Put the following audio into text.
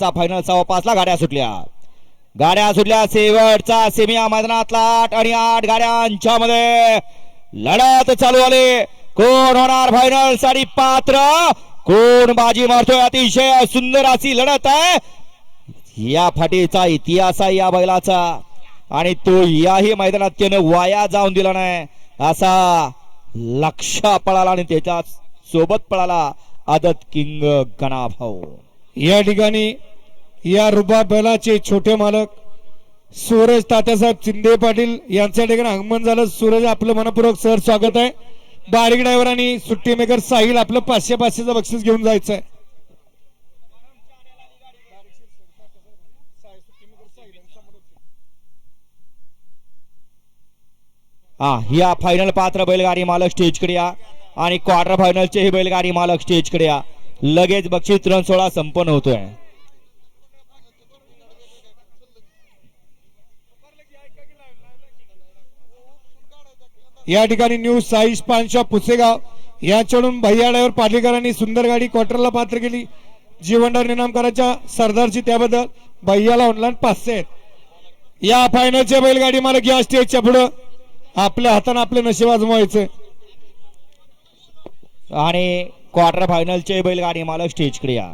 चा फायनल सव्वा पाचला गाड्या सुटल्या. गाड्या सुटल्या शेवटचा सेमी मैदानातला आठ आणि आठ गाड्यांच्या मध्ये. लढत चालू आले. कोण होणार फायनलसाठी पात्र. कोण बाजी मारतोय? अतिशय सुंदर अशी लढत आहे. या फाटीचा इतिहास आहे या बैलाचा. आणि तो याही मैदानात त्याने वाया जाऊन दिला नाही. असा लक्ष पळाला आणि त्याच्या सोबत पळाला आदत किंग गणाभाऊ. या ठिकाणी या रुबाबलाचे छोटे मालक सूरज तात्यासाहेब चिंदे पाटील यांच्या ठिकाणी आगमन झालं. सूरज आपलं मनपूर्वक सर स्वागत आहे. बारीक ड्रायव्हर आणि सुट्टी मेकर साहिल आपलं पाचशे पाचशेचं बक्षीस घेऊन जायचं आहे हा या फायनल पात्र बैलगाडी मालक स्टेजकडे या. आणि क्वार्टर फायनलचे ही बैलगाडी मालक स्टेजकडे या. लगेच बक्षीस रन सोहळा संपन्न होतोय. या ठिकाणी न्यू साईश पानशा शॉप पुसेगाव. याच्याकडून भैयाड्यावर ड्रायव्हर पाटलीकरांनी सुंदर गाडी क्वार्टरला पात्र केली. जीवनदार निनामकराच्या सरदारची त्याबद्दल. भैयाला ऑनलाईन पाचशे आहेत. या फायनलच्या बैलगाडी मालक या स्टेजच्या पुढं. आपल्या हाताने आपलं नशीब आजमावायचं आणि क्वार्टर फायनलचे बैलगाडी मालक स्टेजकडे या.